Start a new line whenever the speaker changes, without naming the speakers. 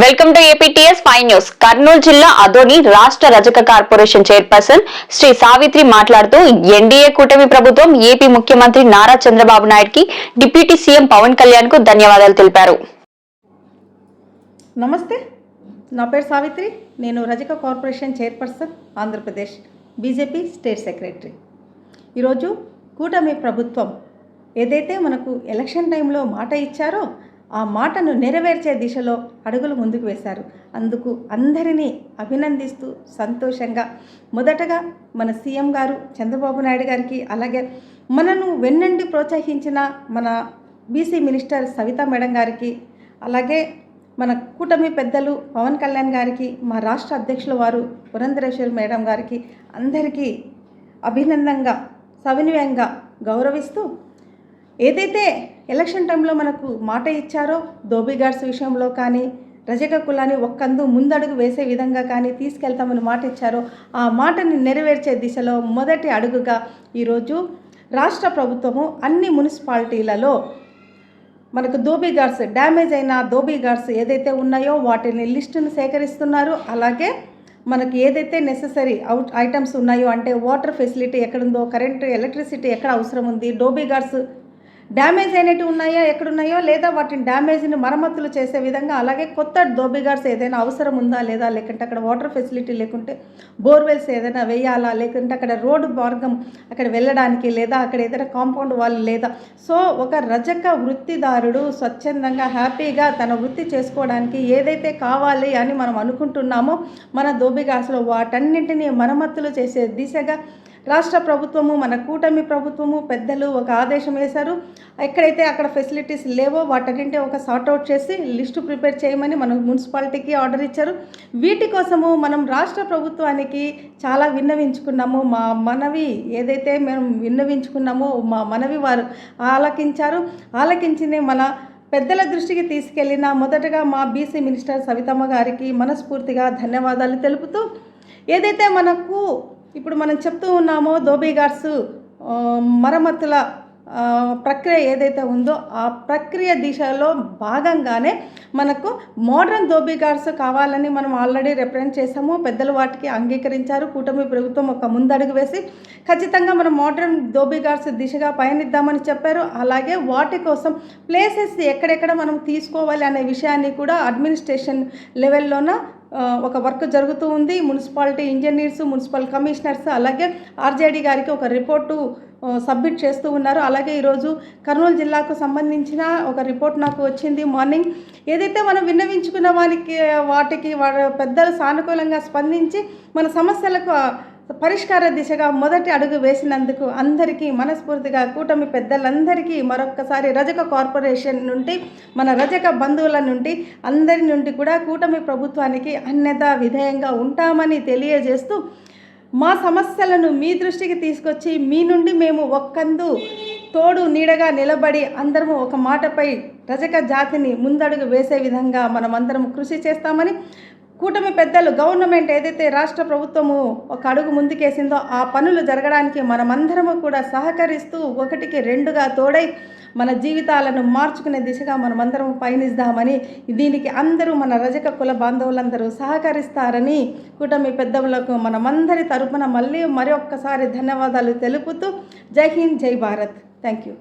Welcome to APTS five news Kurnool జిల్లా అదోని రాష్ట్ర రజక కార్పొరేషన్ చైర్పర్సన్ శ్రీ సావిత్రి మాట్లాడుతూ ఎన్డీఏ కూటమి ప్రభుత్వం ఏపీ ముఖ్యమంత్రి నారా చంద్రబాబు నాయుడుకి డిప్యూటీ సీఎం పవన్ కళ్యాణ్కు ధన్యవాదాలు తెలిపారు.
నమస్తే. నా పేరు సావిత్రి. నేను Rajaka corporation chairperson Andhra Pradesh BJP state secretary. ఈరోజు కూటమి ప్రభుత్వం ఏదైతే మనకు ఎలక్షన్ టైంలో మాట ఇచ్చారో ఆ మాటను నెరవేర్చే దిశలో అడుగులు ముందుకు వేశారు. అందుకు అందరినీ అభినందిస్తూ సంతోషంగా మొదటగా మన సీఎం గారు చంద్రబాబు నాయుడు గారికి అలాగే మనను వెన్నండి ప్రోత్సహించిన మన బీసీ మినిస్టర్ సవితా మేడం గారికి అలాగే మన కూటమి పెద్దలు పవన్ కళ్యాణ్ గారికి మా రాష్ట్ర అధ్యక్షుల వారు పురంధరేశ్వరి మేడం గారికి అందరికీ అభినందంగా సవినయంగా గౌరవిస్తూ ఏదైతే ఎలక్షన్ టైంలో మనకు మాట ఇచ్చారో ధోబీ గార్డ్స్ విషయంలో కానీ రజక కులాన్ని ఒక్కందు ముందడుగు వేసే విధంగా కానీ తీసుకెళ్తామని మాట ఇచ్చారో ఆ మాటని నెరవేర్చే దిశలో మొదటి అడుగుగా ఈరోజు రాష్ట్ర ప్రభుత్వము అన్ని మున్సిపాలిటీలలో మనకు దోబీ గార్డ్స్ డ్యామేజ్ అయిన దోబీ గార్డ్స్ ఏదైతే ఉన్నాయో వాటిని లిస్టును సేకరిస్తున్నారు. అలాగే మనకి ఏదైతే నెససరీ అవుట్ ఐటమ్స్ ఉన్నాయో అంటే వాటర్ ఫెసిలిటీ ఎక్కడుందో కరెంటు ఎలక్ట్రిసిటీ ఎక్కడ అవసరం ఉంది డోబీ గార్డ్స్ డ్యామేజ్ అయినట్టు ఉన్నాయో ఎక్కడున్నాయో లేదా వాటిని డ్యామేజ్ని మరమ్మతులు చేసే విధంగా అలాగే కొత్త దోబీ ఏదైనా అవసరం ఉందా లేదా లేకుంటే అక్కడ వాటర్ ఫెసిలిటీ లేకుంటే బోర్వెల్స్ ఏదైనా వేయాలా లేకుంటే అక్కడ రోడ్డు మార్గం అక్కడ వెళ్ళడానికి లేదా అక్కడ ఏదైనా కాంపౌండ్ వాళ్ళు లేదా. సో ఒక రజక వృత్తిదారుడు స్వచ్ఛందంగా హ్యాపీగా తన వృత్తి చేసుకోవడానికి ఏదైతే కావాలి అని మనం అనుకుంటున్నామో మన దోబీ వాటన్నింటినీ మరమ్మతులు చేసే దిశగా రాష్ట్ర ప్రభుత్వము మన కూటమి ప్రభుత్వము పెద్దలు ఒక ఆదేశం వేశారు. ఎక్కడైతే అక్కడ ఫెసిలిటీస్ లేవో వాటన్నింటి ఒక సార్ట్అవుట్ చేసి లిస్టు ప్రిపేర్ చేయమని మనం మున్సిపాలిటీకి ఆర్డర్ ఇచ్చారు. వీటి కోసము మనం రాష్ట్ర ప్రభుత్వానికి చాలా విన్నవించుకున్నాము. మా మనవి ఏదైతే మేము విన్నవించుకున్నామో మా మనవి వారు ఆలకించారు. ఆలకించింది మన పెద్దల దృష్టికి తీసుకెళ్ళిన మొదటగా మా బీసీ మినిస్టర్ సవితమ్మ గారికి మనస్ఫూర్తిగా ధన్యవాదాలు తెలుపుతూ ఏదైతే మనకు ఇప్పుడు మనం చెప్తూ ఉన్నామో దోబీగార్స్ మరమ్మతుల ప్రక్రియ ఏదైతే ఉందో ఆ ప్రక్రియ దిశలో భాగంగానే మనకు మోడర్న్ దోబీగార్స్ కావాలని మనం ఆల్రెడీ రిప్రజెంట్ చేసాము పెద్దలు వాటికి అంగీకరించారు. కూటమి ప్రభుత్వం ఒక ముందడుగు వేసి ఖచ్చితంగా మనం మోడర్న్ దోబీగార్స్ దిశగా పయనిద్దామని చెప్పారు. అలాగే వాటి కోసం ప్లేసెస్ ఎక్కడెక్కడ మనం తీసుకోవాలి అనే విషయాన్ని కూడా అడ్మినిస్ట్రేషన్ లెవెల్లోన ఒక వర్క్ జరుగుతూ ఉంది. మున్సిపాలిటీ ఇంజనీర్స్ మున్సిపల్ కమిషనర్స్ అలాగే ఆర్జేడీ గారికి ఒక రిపోర్టు సబ్మిట్ చేస్తూ ఉన్నారు. అలాగే ఈరోజు కర్నూలు జిల్లాకు సంబంధించిన ఒక రిపోర్ట్ నాకు వచ్చింది మార్నింగ్. ఏదైతే మనం విన్నవించుకున్న వారికి వాటికి వా పెద్దలు సానుకూలంగా స్పందించి మన సమస్యలకు పరిష్కార దిశగా మొదటి అడుగు వేసినందుకు అందరికీ మనస్ఫూర్తిగా కూటమి పెద్దలందరికీ మరొక్కసారి రజక కార్పొరేషన్ నుండి మన రజక బంధువుల నుండి అందరి నుండి కూడా కూటమి ప్రభుత్వానికి అన్యత విధేయంగా ఉంటామని తెలియజేస్తూ మా సమస్యలను మీ దృష్టికి తీసుకొచ్చి మీ నుండి మేము ఒక్కందు తోడు నీడగా నిలబడి అందరము ఒక మాటపై రజక జాతిని ముందడుగు వేసే విధంగా మనమందరం కృషి చేస్తామని కూటమి పెద్దలు గవర్నమెంట్ ఏదైతే రాష్ట్ర ప్రభుత్వము ఒక అడుగు ముందుకేసిందో ఆ పనులు జరగడానికి మనమందరము కూడా సహకరిస్తూ ఒకటికి రెండుగా తోడై మన జీవితాలను మార్చుకునే దిశగా మనమందరం పయనిద్దామని దీనికి అందరూ మన రజక కుల బాంధవులందరూ సహకరిస్తారని కూటమి పెద్దవులకు మనమందరి తరపున మళ్ళీ మరొక్కసారి ధన్యవాదాలు తెలుపుతూ జై హింద్ జై భారత్. Thank you